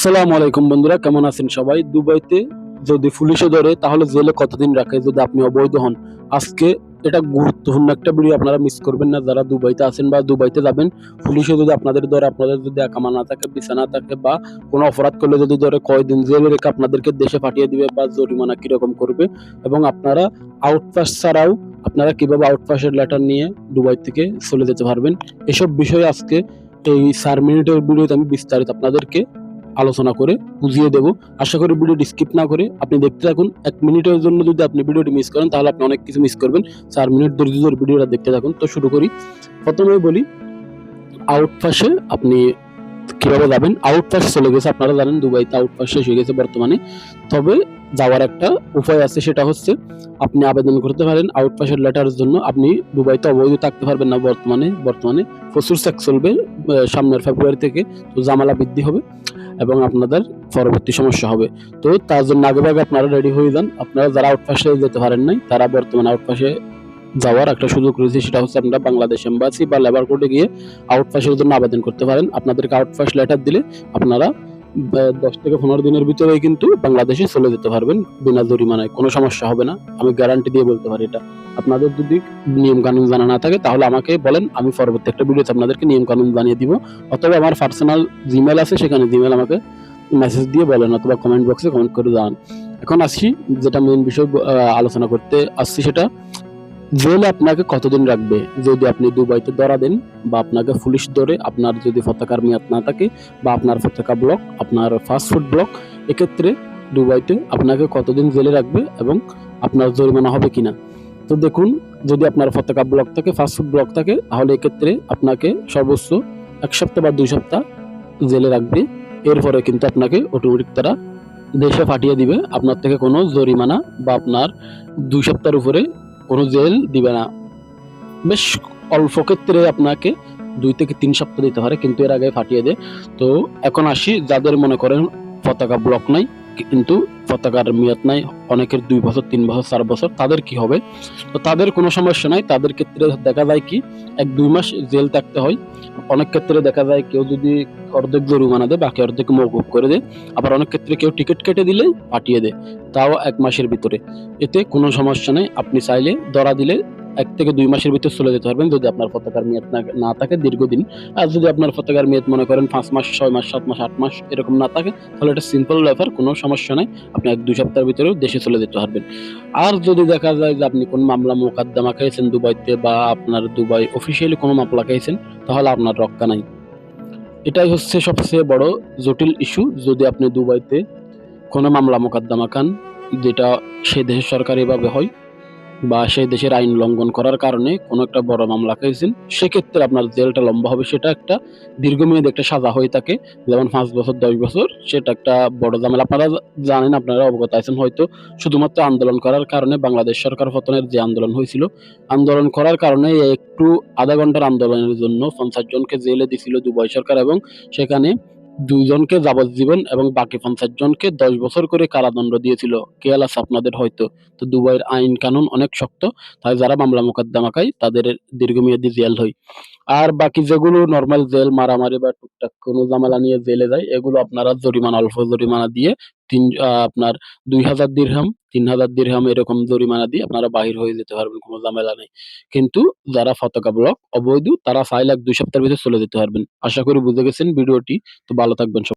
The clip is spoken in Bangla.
আসসালামু আলাইকুম বন্ধুরা, কেমন আছেন সবাই? দুবাইতে যদি পুলিশে ধরে, তাহলে জেলে কতদিন রাখে যদি আপনি অবৈধ হন? আজকে এটা গুরুত্বপূর্ণ একটা ভিডিও আপনারা মিস করবেন না, যারা দুবাইতে আছেন বা দুবাইতে যাবেন পুলিশে যদি আপনাদের ধরে, আপনাদের যদি একামা না থাকে বিছা না থাকে বা কোনো অপরাধ করলে যদি ধরে, কয়দিন জেলে রেখে আপনাদেরকে দেশে পাঠিয়ে দিবে বা জরিমানা কীরকম করবে? এবং আপনারা আউটপাস ছাড়াও আপনারা কীভাবে আউটপাসের লেটার নিয়ে দুবাই থেকে চলে যেতে পারবেন? এসব বিষয়ে আজকে এই চার মিনিটের ভিডিওতে আমি বিস্তারিত আপনাদেরকে আলোচনা করে বুঝিয়ে দেব। আশা করি ভিডিওটি স্কিপ না করে আপনি দেখতে থাকুন। এক মিনিটের জন্য যদি আপনি ভিডিওটি মিস করেন, তাহলে আপনি অনেক কিছু মিস করবেন। চার মিনিট ধৈর্য ধরে ভিডিওটা দেখতে থাকুন। তো শুরু করি। প্রথমে বলি আউটপাসে আপনি কীভাবে যাবেন? আউটপাস চলে গেছে, আপনারা জানেন, দুবাইতে আউটপাস শেষ হয়ে গেছে বর্তমানে। তবে যাওয়ার একটা উপায় আছে, সেটা হচ্ছে আপনি আবেদন করতে পারেন। আউটপাসের লেটারের জন্য আপনি দুবাইতে অবৈধ থাকতে পারবেন না বর্তমানে। বর্তমানে প্রচুর সেক্স চলবে সামনের ফেব্রুয়ারি থেকে, তো জামালা বৃদ্ধি হবে। এবং আপনাদের পরবর্তী সমস্যা হবে। তো তার জন্য আগে ভাগে আপনারা রেডি হয়ে যান। আপনারা যারা আউটপাশে যেতে পারেন নাই, তারা বর্তমানে আউটপাশে যাওয়ার একটা সুযোগ রয়েছে। সেটা হচ্ছে আপনারা বাংলাদেশ এম্বাসি বা লেবার কোর্টে গিয়ে আউটপাসের জন্য আবেদন করতে পারেন। আপনাদেরকে আউটপাস লেটার দিলে আপনারা দশ থেকে পনেরো দিনের ভিতরেই কিন্তু বাংলাদেশে চলে যেতে পারবেন বিনা জরিমানায়। কোনো সমস্যা হবে না। আমি গ্যারান্টি দিয়ে বলতে পারি এটা। আপনাদের যদি নিয়ম কানুন জানা না থাকে, তাহলে আমাকে বলেন, আমি পরবর্তী একটা ভিডিওতে আপনাদেরকে নিয়ম কানুন জানিয়ে দিব। অথবা আমার পার্সোনাল জিমেল আছে, সেখানে জিমেল আমাকে মেসেজ দিয়ে বলেন অথবা কমেন্ট বক্সে কমেন্ট করে জানান। এখন আসছি, যেটা মেন বিষয় আলোচনা করতে আসছি সেটা জেলে আপনাকে কতদিন রাখবে? যদি আপনি দুবাইতে ধরা দেন বা আপনাকে পুলিশ ধরে আপনার যদি পতাকার মেয়াদ না থাকে বা আপনার পতাকা ব্লক, আপনার ফাস্টফুড ব্লক, এক্ষেত্রে দুবাইতে আপনাকে কতদিন জেলে রাখবে এবং আপনার জরিমানা হবে কিনা? তো দেখুন, যদি আপনার পতাকা ব্লক থাকে ফাস্টফুড ব্লক থাকে, তাহলে এক্ষেত্রে আপনাকে সর্বোচ্চ এক সপ্তাহ বা দুই সপ্তাহ জেলে রাখবে। এরপরে কিন্তু আপনাকে অটোমেটিক তারা দেশে পাঠিয়ে দিবে। আপনার থেকে কোনো জরিমানা বা আপনার দুই সপ্তাহের উপরে কোনো জেল দিবে না। বেশ অল্প ক্ষেত্রে আপনাকে দুই থেকে তিন সপ্তাহ দিতে পারে, কিন্তু এর আগে ফাটিয়ে দেয় তো এখন আসি, যাদের মনে করেন পতাকা ব্লক নাই কিন্তু পতাকার মেয়াদ নাই, অনেকের দুই বছর, তিন বছর, চার বছর, তাদের কি হবে? তো তাদের কোনো সমস্যা নাই, তাদের ক্ষেত্রে দেখা যায় কি, এক, দুই মাস জেল থাকতে হয়। অনেক ক্ষেত্রে দেখা যায় কেউ যদি অর্ধেক জরিমানা দেয়, বাকি অর্ধেক মৌকুব করে দেয়। আবার অনেক ক্ষেত্রে কেউ টিকিট কেটে দিলে পাঠিয়ে দেয়, তাও এক মাসের ভিতরে। এতে কোনো সমস্যা নেই, আপনি চাইলে ধরা দিলে এক থেকে দুই মাসের ভিতরে চলে যেতে পারবেন যদি আপনার পতাকার মেয়াদ না- থাকে, দীর্ঘদিন। আর যদি আপনার পতাকার মেয়াদ মনে করেন পাঁচ মাস, ছয় মাস, সাত মাস, আট মাস এরকম না থাকে, তাহলে এটা সিম্পল ব্যাপার, কোনো সমস্যা নাই। আপনি এক দুই সপ্তাহের ভিতরেও দেশে চলে যেতে পারবেন। আর যদি দেখা যায় যে আপনি কোন মামলা মোকদ্দমা খেয়েছেন দুবাইতে বা আপনার দুবাই অফিসিয়ালি কোনো মামলা খেয়েছেন তাহলে আপনার রক্ষা নাই। এটাই হচ্ছে সবচেয়ে বড় জটিল ইস্যু যদি আপনি দুবাইতে কোনো মামলা মোকদ্দমা খান, যেটা সে দেশের সরকারিভাবে হয় বা সেই দেশের আইন লঙ্ঘন করার কারণে কোনো একটা বড় মামলা খেয়েছেন, সেক্ষেত্রে আপনার জেলটা লম্বা হবে, সেটা একটা দীর্ঘমেয়াদী একটা সাজা হয়ে থাকে। যেমন পাঁচ বছর, দশ বছর, সেটা একটা বড় ঝামেলা। আপনারা জানেন, আপনারা অবগত আছেন হয়তো, শুধুমাত্র আন্দোলন করার কারণে বাংলাদেশ সরকার পতনের যে আন্দোলন হয়েছিল, আন্দোলন করার কারণে একটু আধা ঘণ্টার আন্দোলনের জন্য পঞ্চাশ জনকে জেলে দিছিল দুবাই সরকার এবং সেখানে দুইজনকে যাবজ্জীবন এবং বাকি পঞ্চাশ জনকে দশ বছর করে কারাদণ্ড দিয়েছিল। খেয়াল আছে আপনাদের হয়তো। তো দুবাইয়ের আইন কানুন অনেক শক্ত, তাই যারা মামলা মোকদ্দমা খায়, তাদের দীর্ঘমেয়াদী জেল হয়। আর বাকি যেগুলো নর্মাল জেল, মারামারি বা টুকটাক কোনো জামেলা নিয়ে জেলে যায়, এগুলো আপনারা জরিমানা, অল্প জরিমানা দিয়ে তিন আপনার দুই হাজার দিরহাম তিন হাজার দিরহাম এরকম জরিমানা দিয়ে আপনারা বাহির হয়ে যেতে পারবেন, কোনো ঝামেলা নেই কিন্তু যারা ফতকা ব্লক অবৈধ, তারা ফাইল এক দুই সপ্তাহের ভিতরে চলে যেতে পারবেন আশা করি বুঝে গেছেন ভিডিওটি, তো ভালো থাকবেন।